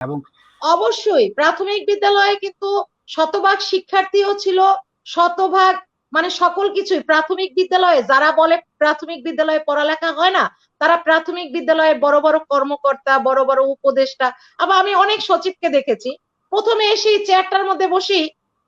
এবং অবশ্যই, প্রাথমিক বিদ্যালয়ে কিন্তু শতভাগ শিক্ষার্থীও ছিল, শতভাগ মানে সকল কিছুই প্রাথমিক বিদ্যালয়ে, যারা বলে প্রাথমিক বিদ্যালয়ে পড়ালেখা হয় না, তারা প্রাথমিক বিদ্যালয়ে বড় বড় কর্মকর্তা, বড় বড় উপদেষ্টা, আবার আমি অনেক সচিবকে দেখেছি, প্রথমে এসে চেয়ারটার মধ্যে বসি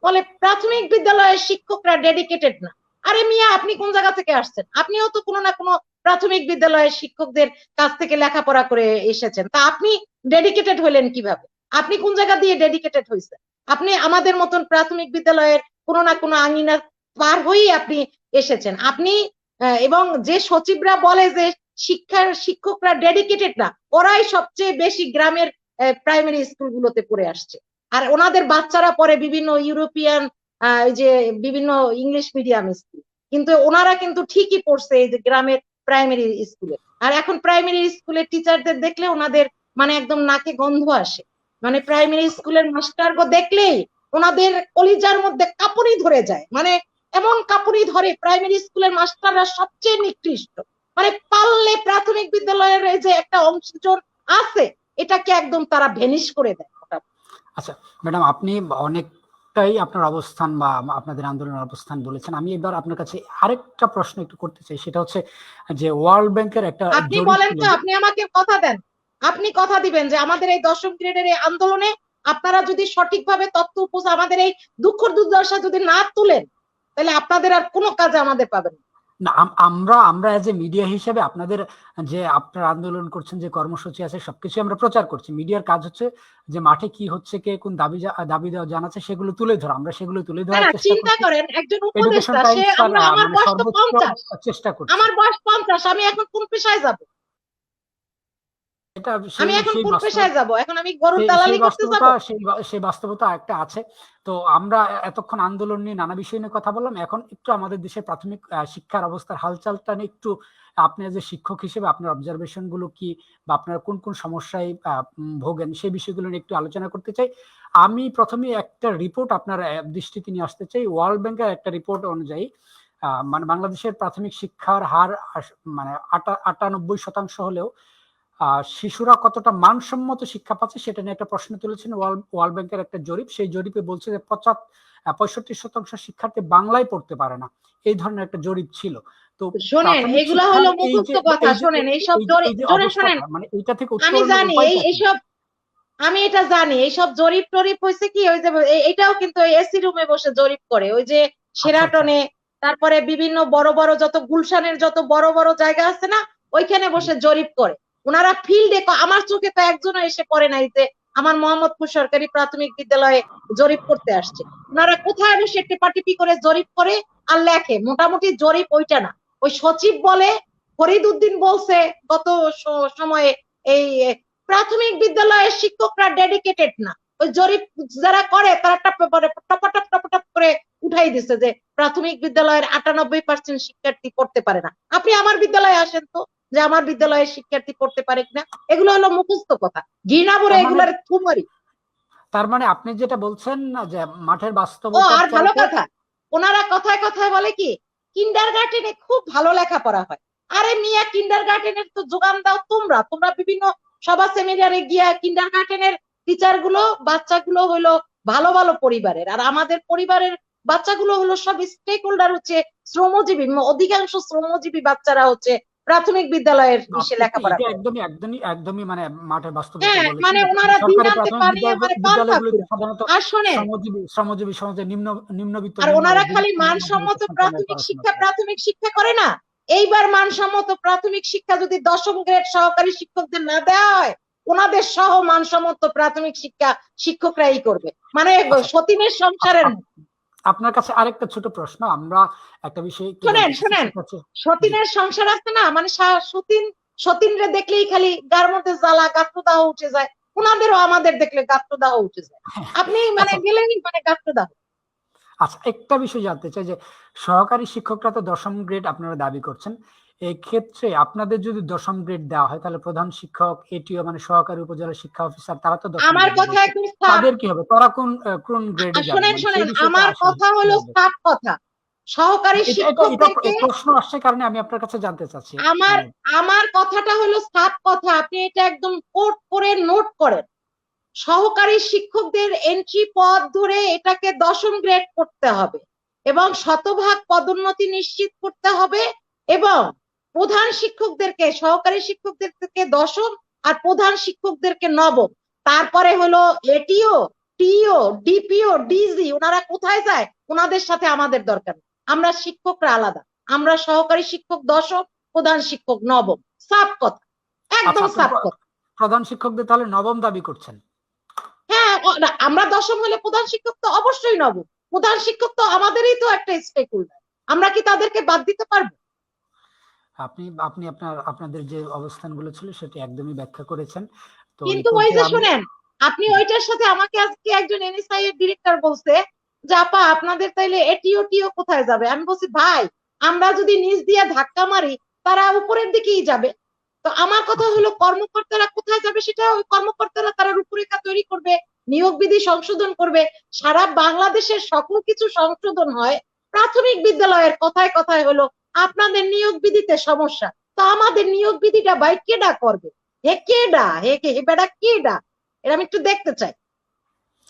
বলে, প্রাথমিক বিদ্যালয়ের শিক্ষকরা ডেডিকেটেড না। আরে মিয়া, আপনি কোন জায়গা থেকে আসছেন? আপনিও তো কোনো না কোনো প্রাথমিক বিদ্যালয়ের শিক্ষকদের কাছ থেকে লেখাপড়া করে এসেছেন। তা আপনি ডেডিকেটেড হলেন কীভাবে? আপনি কোন জায়গা দিয়ে ডেডিকেটেড হয়েছেন? আপনি আমাদের মতন প্রাথমিক বিদ্যালয়ের কোনো না কোনো আঙিনা পার হয়েই আপনি এসেছেন। আপনি এবং যে সচিবরা বলে যে শিক্ষার শিক্ষকরা ডেডিকেটেড না, ওরাই সবচেয়ে বেশি গ্রামের প্রাইমারি স্কুলগুলোতে পড়ে আসছে। আর ওনাদের বাচ্চারা পড়ে বিভিন্ন ইউরোপিয়ান যে বিভিন্ন ইংলিশ মিডিয়াম স্কুল। কিন্তু ওনারা কিন্তু ঠিকই পড়ছে এই যে গ্রামের প্রাইমারি স্কুলে আর এখন প্রাইমারি স্কুলের টিচারদের দেখলে ওনাদের মানে একদম নাকে গন্ধ আসে। মানে প্রাইমারি স্কুলের মাস্টার গো দেখলেই ওনাদের কলিজার মধ্যে কাপড়ই ধরে যায়। মানে এমন কাপড়ই ধরে প্রাইমারি স্কুলের মাস্টাররা সবচেয়ে নিকৃষ্ট। মানে পারলে প্রাথমিক বিদ্যালয়ের যে একটা অংশজন আছে, এটাকে একদম তারা ভেনিশ করে দেয়। আচ্ছা ম্যাডাম, আপনি অনেকটাই আপনার অবস্থান বা আপনাদের আন্দোলনের অবস্থান বলেছেন। আমি এবার আপনার কাছে আরেকটা প্রশ্ন একটু করতে চাই। সেটা হচ্ছে যে ওয়ার্ল্ড ব্যাংকের একটা আপনি বলেন তো আপনি আমাকে কথা দেন। আপনি কথা দিবেন যে আমাদের এই দশম গ্রেডের এই আন্দোলনে আপনারা যদি সঠিকভাবে তথ্য উপস্থ আমাদের এই দুঃখ দুর্দশা যদি না তুলেন তাহলে আপনাদের আর কোনো কাজে আমাদের পাবেন না। না আমরা আমরা এজ এ মিডিয়া হিসেবে আপনাদের যে আপনারা আন্দোলন করছেন যে কর্মসূচি আছে সবকিছু আমরা প্রচার করছি। মিডিয়ার কাজ হচ্ছে যে মাঠে কি হচ্ছে কে কোন দাবি দাবি দেওয়া জানাচ্ছে সেগুলো তুলে ধরা। আমরা সেগুলো তুলে ধরার চেষ্টা চিন্তা করছি। করেন একজন উপদেষ্টা সে আমরা আমার মানে বয়স তো সর্বোচ্চ পঞ্চাশ। চেষ্টা করছি। আমার বয়স পঞ্চাশ আমি এখন কোন পেশায় যাব? এটা আমি এখন কোন পেশায় যাব। এখন আমি গরুর দালালি করতে যাব। সেই বাস্তবতা একটা আছে। তো আমরা এতক্ষণ আন্দোলন নিয়ে নানা বিষয় নিয়ে কথা বললাম। এখন একটু আমাদের দেশের প্রাথমিক শিক্ষার অবস্থার হালচালটা নিয়ে একটু আপনি যে শিক্ষক হিসেবে আপনার অবজারভেশনগুলো কি বা আপনারা কোন কোন সমস্যায় ভোগেন সেই বিষয়গুলো নিয়ে একটু আলোচনা করতে চাই। আমি প্রথমে একটা রিপোর্ট আপনার দৃষ্টিতে নিয়ে আসতে চাই। ওয়ার্ল্ড ব্যাংকের একটা রিপোর্ট অনুযায়ী আহ, মানে বাংলাদেশের প্রাথমিক শিক্ষার হার মানে আটা- আটানব্বই শতাংশ হলেও শিশুরা কতটা মানসম্মত শিক্ষা পাচ্ছে সেটা নিয়ে একটা প্রশ্ন তুলেছেন ওয়ার্ল্ড ব্যাংকের একটা জরিপ। সেই জরিপে বলছে যে পঁচাত পঁয়ষট্টি শতাংশ শিক্ষার্থী বাংলায় পড়তে পারে না। এই ধরনের একটা জরিপ ছিল। তো শোনেন এগুলা হলো মুখস্থ কথা শোনেন এই- এইসব এই যে- জরি- এই যে জোরে অবস্থাটা, শোনেন। মানে এটা থেকে আমি জানি এই? এইসব আমি এটা জানি এইসব জরিপ টরিপ হয়েছে কি ওই যে এটাও কিন্তু এসি রুমে বসে জরিপ করে। ওই যে আচ্ছা, সেরাটনে তারপরে বিভিন্ন বড় বড় যত গুলশানের যত বড় বড় জায়গা আছে না ওইখানে বসে জরিপ করে। ওনারা ফিল্ডে আমার চোখে তো একজনও এসে পড়ে নাই যে আমার মোহাম্মদপুর সরকারি প্রাথমিক বিদ্যালয়ে জরিপ করতে আসছে। ওনারা কোথায় বসে টেপাটিপি করে জরিপ করে আর লেখে? মোটামুটি জরিপ ওইটা না। ওই সচিব বলে, ফরিদ উদ্দিন বলছে গত সময়ে এই প্রাথমিক বিদ্যালয়ের শিক্ষকরা ডেডিকেটেড না। ওই জরিপ যারা করে তারা টপ করে টপাটপ টপাটপ করে উঠাই দিছে যে প্রাথমিক বিদ্যালয়ের আটানব্বই পার্সেন্ট শিক্ষার্থী পড়তে পারে না। আপনি আমার বিদ্যালয়ে আসেন তো। যে আমার বিদ্যালয়ের শিক্ষার্থী পড়তে পারে কিনা এগুলো হলো মুখস্থ কথা। ঘৃণা তার মানে- এগুলার থুমারি। তার মানে আপনি যেটা বলছেন না যে মাঠের ও বাস্তবতা আর ভালো কথা। ওনারা কথায় কথায় বলে কি কিন্ডার গার্ডেনে খুব ভালো লেখাপড়া হয়। আরে মিয়া কিন্ডার গার্ডেনের তো যোগান দাও তোমরা। তোমরা বিভিন্ন সভা সেমিনারে গিয়া কিন্ডার গার্ডেনের টিচারগুলো বাচ্চাগুলো হলো ভালো ভালো পরিবারের। আর আমাদের পরিবারের বাচ্চাগুলো হলো সব স্টেক হোল্ডার হচ্ছে শ্রমজীবী। অধিকাংশ শ্রমজীবী বাচ্চারা হচ্ছে প্রাথমিক বিদ্যালয়ের ইসে লেখাপড়া একদমই একদমই একদমই মানে মাঠের বাস্তবতা হ্যাঁ মানে ওনারা দিন আনতে প্রাথমিক পারে বিদ্যালয়- মানে আর শোনেন। শ্রমজীবী শ্রমজীবী সমাজে নিম্ন নিম্নবিত্ত আর ওনারা খালি মানসম্মত প্রাথমিক শিক্ষা প্রাথমিক শিক্ষা করে না। এইবার মানসম্মত প্রাথমিক শিক্ষা যদি দশম গ্রেড সহকারী শিক্ষকদের না দেওয়া হয় ওনাদের সহ মানসম্মত প্রাথমিক শিক্ষা শিক্ষকরাই করবে। মানে সতীনের সংসারের মতো। আপনার কাছে আরেকটা ছোট প্রশ্ন আমরা একটা বিষয় শোনেন, শোনেন। সতীনের সংসার আছে না? মানে সতীন সতীনরে দেখলেই খালি গার মধ্যে জ্বালা গাত্রদাহ উঠে যায়। ওনাদেরও আমাদের দেখলে গাত্রদাহ উঠে যায়। আপনি মানে আচ্ছা। মানে মানে গাত্রদাহ। আচ্ছা একটা বিষয় জানতে চাই যে সহকারী শিক্ষকরা তো দশম গ্রেড আপনারা দাবি করছেন। এই ক্ষেত্রে আপনাদের যদি দশম গ্রেড দেওয়া হয় তাহলে প্রধান শিক্ষক এটিও মানে সহকারী উপজেলা শিক্ষা অফিসার তারা তো আমার কথা। একদম তাদের কি হবে? তারা কোন কোন গ্রেডে যাবে? শোনেন শোনেন আমার কথা হলো সাফ কথা। সহকারী শিক্ষকদেরকে প্রশ্ন আসছে কারণে আমি আপনার কাছে জানতে চাচ্ছি। আমার মানে আমার কথাটা হলো সাফ কথা। আপনি এটা একদম কোট করে নোট করেন। সহকারী শিক্ষকদের এন্ট্রি পদ ধরে এটাকে দশম গ্রেড করতে হবে এবং শতভাগ পদোন্নতি নিশ্চিত করতে হবে এবং প্রধান শিক্ষকদেরকে সহকারী শিক্ষকদেরকে দশম আর প্রধান শিক্ষকদেরকে নবম। তারপরে হলো এটিও টিও ডিপিও ডিজি ওনারা কোথায় যায়? ওনাদের সাথে আমাদের দরকার। আমরা শিক্ষকরা আলাদা। আমরা সহকারী শিক্ষক দশম প্রধান শিক্ষক নবম। সাপ কথা। একদম আচ্ছা, সাপ কথা। প্রধান শিক্ষকদের তাহলে নবম দাবি করছেন। হ্যাঁ আমরা দশম হলে প্রধান শিক্ষক তো অবশ্যই নবম। প্রধান শিক্ষক তো আমাদেরই তো একটা স্টেক আমরা কি তাদেরকে বাদ দিতে পারব? আপনি আপনি আপনার আপনাদের যে অবস্থানগুলো ছিল সেটি একদমই ব্যাখ্যা করেছেন। তো কিন্তু ওই যে শুনেন আপনি ওইটার সাথে আমাকে আজকে একজন এনএসআই এর ডিরেক্টর বলছে যে আপা আপনাদের তাইলে এটিও টিও কোথায় যাবে? আমি বলছি ভাই আমরা যদি নিচ দিয়ে ধাক্কা মারি তারা উপরের দিকেই যাবে। তো আমার কথা হলো কর্মকর্তারা কোথায় যাবে সেটা ওই কর্মকর্তারা তারা রূপরেখা তৈরি করবে নিয়োগ বিধি সংশোধন করবে। সারা বাংলাদেশের সকল কিছু সংশোধন হয়। প্রাথমিক বিদ্যালয়ের কথায় কথায় হলো আপনাদের নিয়োগ বিধিতে সমস্যা। তো আমাদের নিয়োগ বিধিটা ভাই কেডা করবে? হে কেডা? হে কে? হে বেটা কেডা? এটা আমি একটু দেখতে চাই।